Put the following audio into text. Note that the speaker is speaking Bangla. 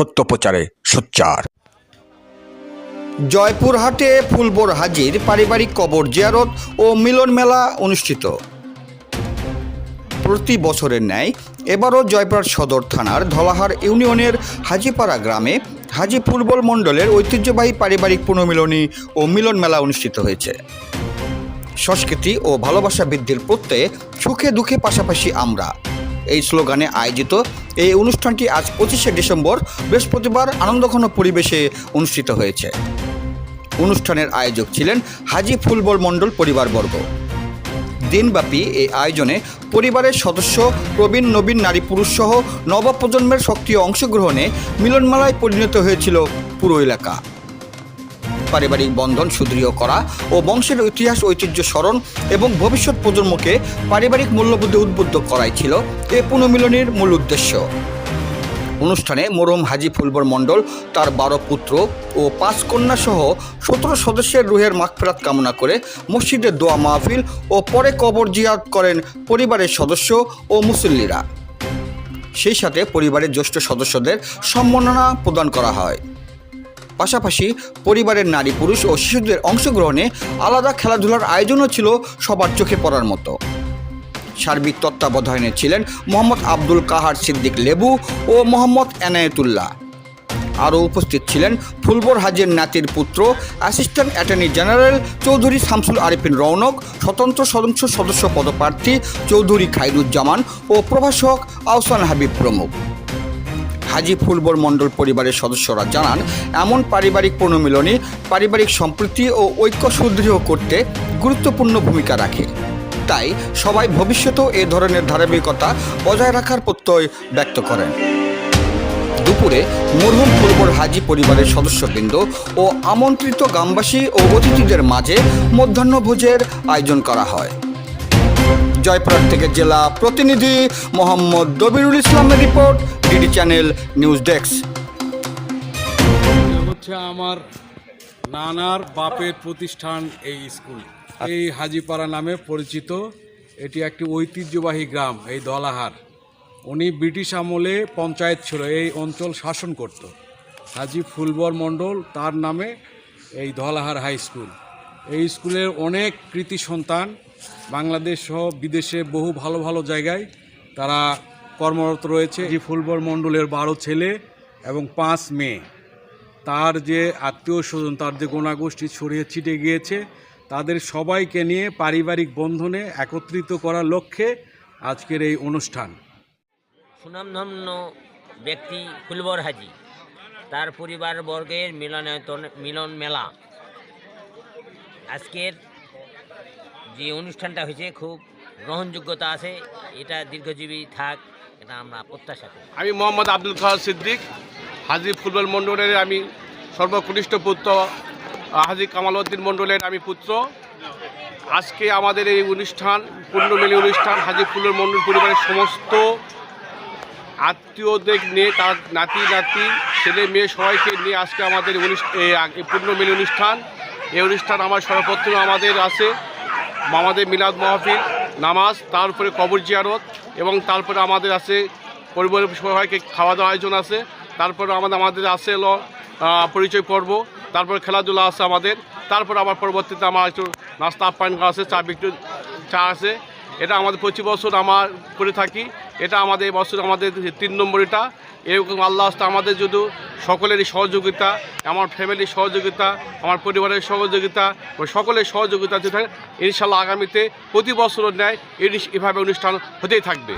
সত্য প্রচারে সোচ্চার। জয়পুরহাটে ফুলবোর হাজির পারিবারিক কবর জিয়ারত ও মিলন মেলা অনুষ্ঠিত। প্রতি বছরের ন্যায় এবারও জয়পুরহাট সদর থানার ধলাহার ইউনিয়নের হাজিপাড়া গ্রামে হাজি ফুটবল মণ্ডলের ঐতিহ্যবাহী পারিবারিক পুনর্মিলনী ও মিলন মেলা অনুষ্ঠিত হয়েছে। সংস্কৃতি ও ভালোবাসা বৃদ্ধির প্রত্যয়ে সুখে দুঃখে পাশাপাশি আমরা এই স্লোগানে আয়োজিত এই অনুষ্ঠানটি আজ পঁচিশে ডিসেম্বর, বৃহস্পতিবার আনন্দঘন পরিবেশে অনুষ্ঠিত হয়েছে। অনুষ্ঠানের আয়োজক ছিলেন হাজি ফুলবল মণ্ডল পরিবারবর্গ। দিনব্যাপী এই আয়োজনে পরিবারের সদস্য, প্রবীণ নবীন নারী পুরুষ সহ নবপ্রজন্মের সক্রিয় অংশগ্রহণে মিলনমালায় পরিণত হয়েছিল পুরো এলাকা। পারিবারিক বন্ধন সুদৃঢ় করা ও বংশের ইতিহাস ঐতিহ্য স্মরণ এবং ভবিষ্যৎ প্রজন্মকে পারিবারিক মূল্যবোধে উদ্বুদ্ধ করাই ছিল এ পুনর্মিলনীর মূল উদ্দেশ্য। অনুষ্ঠানে মরম হাজি ফুলবর মণ্ডল, তার বারো পুত্র ও পাঁচ কন্যা সহ সতেরো সদস্যের রুহের মাগফেরাত কামনা করে মসজিদের দোয়া মাহফিল ও পরে কবর জিয়াদ করেন পরিবারের সদস্য ও মুসল্লিরা। সেই সাথে পরিবারের জ্যেষ্ঠ সদস্যদের সম্মাননা প্রদান করা হয়। পাশাপাশি পরিবারের নারী, পুরুষ ও শিশুদের অংশগ্রহণে আলাদা খেলাধুলার আয়োজনও ছিল সবার চোখে পড়ার মতো। সার্বিক তত্ত্বাবধানে ছিলেন মোহাম্মদ আব্দুল কাহার সিদ্দিক লেবু ও মোহাম্মদ এনায়েতুল্লাহ। আরও উপস্থিত ছিলেন ফুলবর হাজির নাতির পুত্র, assistant attorney general Chowdhury Shamsul Arifin Rounak, স্বতন্ত্র সদস্য সদস্য পদপ্রার্থী চৌধুরী খাইরুজ্জামান ও প্রভাষক আহসান হাবিব প্রমুখ। হাজি ফুলবর মণ্ডল পরিবারের সদস্যরা জানান, এমন পারিবারিক পুনর্মিলনী পারিবারিক সম্প্রীতি ও ঐক্য সুদৃঢ় করতে গুরুত্বপূর্ণ ভূমিকা রাখে। তাই সবাই ভবিষ্যতেও এ ধরনের ধারাবাহিকতা বজায় রাখার প্রত্যয় ব্যক্ত করেন। দুপুরে মরহুম ফুলবর হাজি পরিবারের সদস্যবৃন্দ ও আমন্ত্রিত গ্রামবাসী ও অতিথিদের মাঝে মধ্যাহ্নভোজের আয়োজন করা হয়। জয়পুরহাট থেকে জেলা প্রতিনিধি মোহাম্মদ দবিরুল ইসলামের report DD channel news desk. হচ্ছে আমার নানার বাপের প্রতিষ্ঠান এই স্কুল। এই হাজিপাড়া নামে পরিচিত। এটি একটি ঐতিহ্যবাহী গ্রাম, এই দলাহার। উনি ব্রিটিশ আমলে পঞ্চায়েত ছিল, এই অঞ্চল শাসন করত। হাজি ফুলবর মণ্ডল তার নামে এই ধলাহার হাই স্কুল। এই স্কুলের অনেক কৃতি সন্তান বাংলাদেশ সহ বিদেশে বহু ভালো ভালো জায়গায় তারা কর্মরত রয়েছে। হাজি ফুলবর মণ্ডলের বারো ছেলে এবং পাঁচ মেয়ে। তার যে আত্মীয় স্বজন, তার যে গোনাগোষ্ঠী ছড়িয়ে ছিটে গিয়েছে, তাদের সবাইকে নিয়ে পারিবারিক বন্ধনে একত্রিত করার লক্ষ্যে আজকের এই অনুষ্ঠান। সুনামধন্য ব্যক্তি ফুলবর হাজি। তার পরিবার বর্গের মিলনায়তন মিলন মেলা আজকের যে অনুষ্ঠানটা হয়েছে, খুব গ্রহণযোগ্যতা আছে। এটা দীর্ঘজীবী থাক, এটা আমরা প্রত্যাশা করি। আমি মোহাম্মদ আব্দুল কাহার সিদ্দিক, হাজি ফুটবল মণ্ডলের আমি সর্বকনিষ্ঠ পুত্র, হাজি কামাল উদ্দিন মণ্ডলের আমি পুত্র। আজকে আমাদের এই অনুষ্ঠান পূর্ণমিলী অনুষ্ঠান, হাজি ফুলের মণ্ডল পরিবারের সমস্ত আত্মীয়দের নিয়ে, তার নাতি নাতি, ছেলে, মেয়ে সবাইকে নিয়ে আজকে আমাদের আগ- অনুষ্ঠান। এই অনুষ্ঠান আমার সর্বপ্রথম আমাদের আছে, আমাদের মিলাদ মাহফিল, নামাজ তারপরে কবর জিয়ারত, এবং তারপরে আমাদের আছে পরিবারের সবাইকে খাওয়া দাওয়া আয়োজন আছে তারপরে আমাদের আমাদের আছে হলো পরিচয় পর্ব তারপরে খেলাধুলা আছে আমাদের তারপর আবার পরবর্তীতে আমার একটু নাস্তা আপ্যায়ন করা আছে, চা বিক্রি, চা আছে, এটা আমাদের প্রতি বছর আমার করে থাকি, এটা আমাদের বছর আমাদের তিন নম্বর এটা এরকম আল্লাহ আস্তে আমাদের যদি সকলেরই সহযোগিতা, আমার ফ্যামিলির সহযোগিতা, আমার পরিবারের সহযোগিতা, ও সকলের সহযোগিতা যদি থাকে ইনশাল্লাহ আগামীতে প্রতি বছরও ন্যায় এভাবে অনুষ্ঠান হতেই থাকবে।